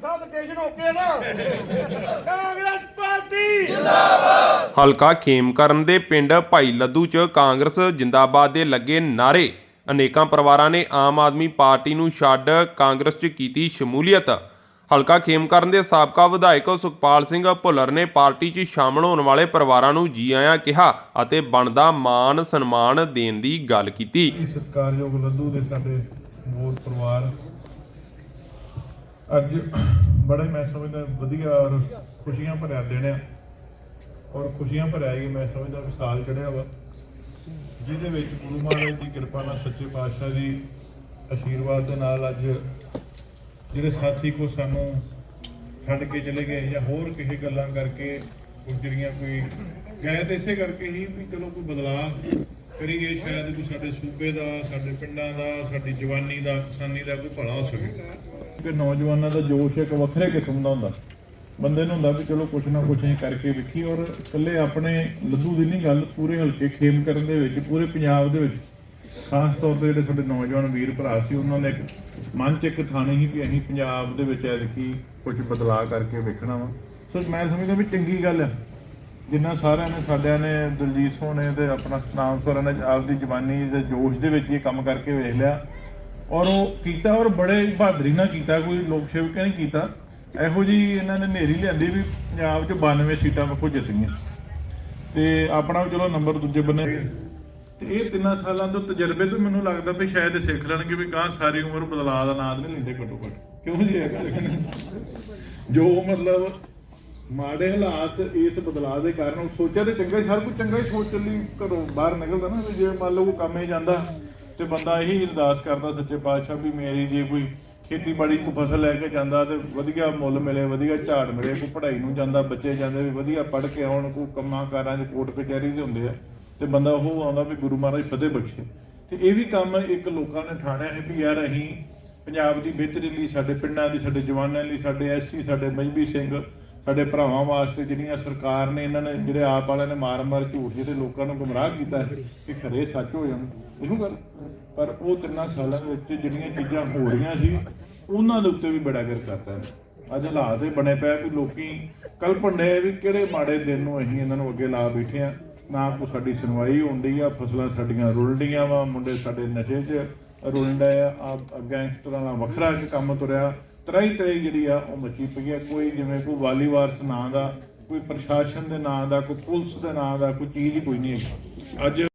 ਸਾਹਿਬ station okay ਨਾ। Congress party. ਹਲਕਾ ਖੇਮਕਰਨ ਦੇ ਪਿੰਡ ਭਾਈ ਲੱਦੂ 'ਚ ਕਾਂਗਰਸ ਜਿੰਦਾਬਾਦ ਦੇ ਲੱਗੇ ਨਾਰੇ ਅਨੇਕਾਂ ਪਰਿਵਾਰਾਂ ਨੇ ਆਮ ਆਦਮੀ ਪਾਰਟੀ ਨੂੰ ਛੱਡ ਕਾਂਗਰਸ 'ਚ ਕੀਤੀ ਸ਼ਮੂਲੀਅਤ। ਹਲਕਾ ਖੇਮਕਰਨ ਦੇ ਸਾਬਕਾ ਵਿਧਾਇਕ ਸੁਖਪਾਲ ਸਿੰਘ ਭੁੱਲਰ ਨੇ ਪਾਰਟੀ 'ਚ ਸ਼ਾਮਲ ਹੋਣ ਵਾਲੇ ਪਰਿਵਾਰਾਂ ਨੂੰ ਜੀ ਆਇਆਂ ਕਿਹਾ ਅਤੇ ਬਣਦਾ ਮਾਣ ਸਨਮਾਨ ਦੇਣ ਦੀ ਗੱਲ ਕੀਤੀ। ਸਤਿਕਾਰਯੋਗ ਲੱਦੂ ਦੇ ਸਾਡੇ ਮੋਰ ਪਰਿਵਾਰ ਅੱਜ ਬੜਾ ਹੀ ਮੈਂ ਸਮਝਦਾ ਵਧੀਆ ਔਰ ਖੁਸ਼ੀਆਂ ਭਰਿਆ ਦਿਨ ਆ। ਔਰ ਖੁਸ਼ੀਆਂ ਭਰਿਆ ਹੀ ਮੈਂ ਸਮਝਦਾ ਵੀ ਸਾਲ ਚੜਿਆ ਵਾ। ਜਿਹਦੇ ਵਿੱਚ ਗੁਰੂ ਮਹਾਰਾਜ ਦੀ ਕਿਰਪਾ ਨਾਲ ਸੱਚੇ ਪਾਤਸ਼ਾਹ ਦੀ ਆਸ਼ੀਰਵਾਦ ਦੇ ਨਾਲ ਅੱਜ ਜਿਹੜੇ ਸਾਥੀ ਕੋ ਸਾਨੂੰ ਛੱਡ ਕੇ ਚਲੇ ਗਏ ਜਾਂ ਹੋਰ ਕਿਸੇ ਗੱਲਾਂ ਕਰਕੇ ਕੁਝ ਜਿਹੜੀਆਂ ਕੋਈ ਗਏ ਤੇ ਇਸੇ ਕਰਕੇ ਹੀ ਵੀ ਚਲੋ ਕੋਈ ਬਦਲਾਅ ਕਰੀਏ, ਸ਼ਾਇਦ ਕੋਈ ਸਾਡੇ ਸੂਬੇ ਦਾ, ਸਾਡੇ ਪਿੰਡਾਂ ਦਾ, ਸਾਡੀ ਜਵਾਨੀ ਦਾ, ਕਿਸਾਨੀ ਦਾ ਕੋਈ ਭਲਾ ਹੋ ਸਕੇ। ਕਿ ਨੌਜਵਾਨਾਂ ਦਾ ਜੋਸ਼ ਇੱਕ ਵੱਖਰੇ ਕਿਸਮ ਦਾ ਹੁੰਦਾ। ਬੰਦੇ ਨੂੰ ਹੁੰਦਾ ਵੀ ਚਲੋ ਕੁਛ ਨਾ ਕੁਛ ਅਸੀਂ ਕਰਕੇ ਵੇਖੀ ਔਰ ਇਕੱਲੇ ਆਪਣੇ ਲੱਦੂ ਦੀ ਨਹੀਂ ਗੱਲ, ਪੂਰੇ ਹਲਕੇ ਖੇਮ ਕਰਨ ਦੇ ਵਿੱਚ, ਪੂਰੇ ਪੰਜਾਬ ਦੇ ਵਿੱਚ। ਖਾਸ ਤੌਰ ਤੇ ਜਿਹੜੇ ਸਾਡੇ ਨੌਜਵਾਨ ਵੀਰ ਭਰਾ ਸੀ, ਉਹਨਾਂ ਨੇ ਇੱਕ ਮਨ ਚ ਇੱਕ ਥਾਣੇ ਸੀ ਵੀ ਅਸੀਂ ਪੰਜਾਬ ਦੇ ਵਿੱਚ ਐਤਕੀ ਕੁਝ ਬਦਲਾਅ ਕਰਕੇ ਵੇਖਣਾ ਵਾ। ਸੋ ਮੈਂ ਸਮਝਦਾ ਵੀ ਚੰਗੀ ਗੱਲ ਹੈ ਜਿੰਨਾ ਸਾਰਿਆਂ ਨੇ, ਸਾਡਿਆਂ ਨੇ, ਦਲਜੀਤ ਸੋਹਣੇ ਤੇ ਆਪਣਾ ਸਤਨਾਮ ਸੋਹਰਾ ਨੇ ਆਪਦੀ ਜਵਾਨੀ ਦੇ ਜੋਸ਼ ਦੇ ਵਿੱਚ ਇਹ ਕੰਮ ਕਰਕੇ ਵੇਖ ਲਿਆ। ਔਰ ਉਹ ਕੀਤਾ ਔਰ ਬੜੇ ਬਹਾਦਰੀ ਨਾਲ ਕੀਤਾ, ਕੋਈ ਲੋਕ ਸੇਵਕ ਨਹੀਂ ਕੀਤਾ। ਇਹੋ ਜੀ ਇਹਨਾਂ ਨੇ ਨੇਰੀ ਲਿਆਂਦੀ ਵੀ ਪੰਜਾਬ 'ਚ 92 ਸੀਟਾਂ ਵੇਖੋ ਜਿੱਤ ਗਈਆਂ ਤੇ ਆਪਣਾ ਚਲੋ ਨੰਬਰ ਦੂਜੇ ਬੰਨੇ। ਤੇ ਇਹ ਤਿੰਨਾਂ ਸਾਲਾਂ ਤੋਂ ਤਜਰਬੇ ਤੋਂ ਮੈਨੂੰ ਲੱਗਦਾ ਵੀ ਸ਼ਾਇਦ ਸਿੱਖ ਲੈਣਗੇ ਵੀ ਗਾਂ ਸਾਰੀ ਉਮਰ ਬਦਲਾਅ ਦਾ ਨਾਮ ਨਹੀਂ ਲੈਂਦੇ ਘੱਟੋ ਘੱਟ ਕਿਉਂ ਜੀ ਹੈਗਾ ਜੋ ਮਤਲਬ ਮਾੜੇ ਹਾਲਾਤ ਇਸ ਬਦਲਾਅ ਦੇ ਕਾਰਨ ਸੋਚਿਆ ਤੇ ਚੰਗਾ ਹੀ, ਹਰ ਕੋਈ ਚੰਗਾ ਹੀ ਸੋਚ ਚੱਲੀ, ਘਰੋਂ ਬਾਹਰ ਨਿਕਲਦਾ ਨਾ, ਵੀ ਜੇ ਮੰਨ ਲਓ ਕੋਈ ਕੰਮ ਹੀ ਜਾਂਦਾ ਤੇ ਬੰਦਾ ਇਹੀ ਅਰਦਾਸ ਕਰਦਾ ਸੱਚੇ ਪਾਤਸ਼ਾਹ ਵੀ ਮੇਰੀ ਜੇ ਕੋਈ ਖੇਤੀਬਾੜੀ ਕੋ ਫਸਲ ਲੈ ਕੇ ਜਾਂਦਾ ਤੇ ਵਧੀਆ ਮੁੱਲ ਮਿਲੇ, ਵਧੀਆ ਝਾੜ ਮਿਲੇ, ਕੋਈ ਪੜ੍ਹਾਈ ਨੂੰ ਜਾਂਦਾ, ਬੱਚੇ ਜਾਂਦੇ ਵੀ ਵਧੀਆ ਪੜ੍ਹ ਕੇ ਆਉਣ, ਕੋਈ ਕੰਮਾਂ ਕਾਰਾਂ 'ਚ ਕੋਰਟ ਕਚਹਿਰੀ ਦੇ ਹੁੰਦੇ ਆ, ਤੇ ਬੰਦਾ ਉਹ ਆਉਂਦਾ ਵੀ ਗੁਰੂ ਮਹਾਰਾਜ ਫਤਿਹ ਬਖਸ਼ੇ। ਤੇ ਇਹ ਵੀ ਕੰਮ ਇੱਕ ਲੋਕਾਂ ਨੇ ਠਾਣਿਆ ਹੈ ਵੀ ਯਾਰ ਅਸੀਂ ਪੰਜਾਬ ਦੀ ਬਿਹਤਰੀ ਲਈ, ਸਾਡੇ ਪਿੰਡਾਂ ਦੀ, ਸਾਡੇ ਜਵਾਨਾਂ ਲਈ, ਸਾਡੇ ਐਸਸੀ, ਸਾਡੇ ਮਜਬੀ ਸਿੰਘ ਸਾਡੇ ਭਰਾਵਾਂ ਵਾਸਤੇ ਜਿਹੜੀਆਂ ਸਰਕਾਰ ਨੇ ਇਹਨਾਂ ਨੇ, ਜਿਹੜੇ ਆਪ ਵਾਲਿਆਂ ਨੇ ਮਾਰ-ਮਾਰ ਝੂਠ ਜਿਹੜੇ ਲੋਕਾਂ ਨੂੰ ਗੁੰਮਰਾਹ ਕੀਤਾ ਹੈ ਕਿ ਖਰੇ ਸੱਚ ਹੋ ਜਾਣ। ਇਹੋ ਗੱਲ। ਪਰ ਉਹ ਤਿੰਨਾਂ ਸਾਲਾਂ ਵਿੱਚ ਜਿਹੜੀਆਂ ਚੀਜ਼ਾਂ ਹੋ ਰਹੀਆਂ ਸੀ, ਉਹਨਾਂ ਦੇ ਉੱਤੇ ਵੀ ਬੜਾ ਗਰ ਕਰਤਾ ਹੈ। ਅੱਜ ਹਾਲਾਤ ਇਹ ਬਣੇ ਪਏ ਵੀ ਲੋਕੀ ਕਲਪਣ ਡਏ ਵੀ ਕਿਹੜੇ ਮਾੜੇ ਦਿਨ ਨੂੰ ਅਸੀਂ ਇਹਨਾਂ ਨੂੰ ਅੱਗੇ ਲਾ ਬੈਠੇ ਆ ਨਾ ਕੋ ਸਾਡੀ ਸੁਣਵਾਈ ਹੁੰਦੀ ਆ, ਫਸਲਾਂ ਸਾਡੀਆਂ ਰੁਲਦੀਆਂ ਵਾ, ਮੁੰਡੇ ਸਾਡੇ ਨਸ਼ੇ 'ਚ ਰੁਲਦਾ ਆ। ਆ ਗੈਂਗਸਟਰਾਂ ਦਾ ਵੱਖਰਾ ਕੰਮ ਤੁਰਿਆ। ਤਰਾਈ ਤਰਾਈ ਜਿਹੜੀ ਆ ਉਹ ਮੱਚੀ ਪਈ ਆ। ਕੋਈ ਜਿਵੇਂ ਕੋਈ ਵਾਲੀਵਾਰਸ ਨਾਂ ਦਾ, ਕੋਈ ਪ੍ਰਸ਼ਾਸਨ ਦੇ ਨਾਂ ਦਾ, ਕੋਈ ਪੁਲਿਸ ਦੇ ਨਾਂ ਦਾ ਕੋਈ ਚੀਜ਼ ਕੋਈ ਨਹੀਂ ਹੈਗੀ। ਅੱਜ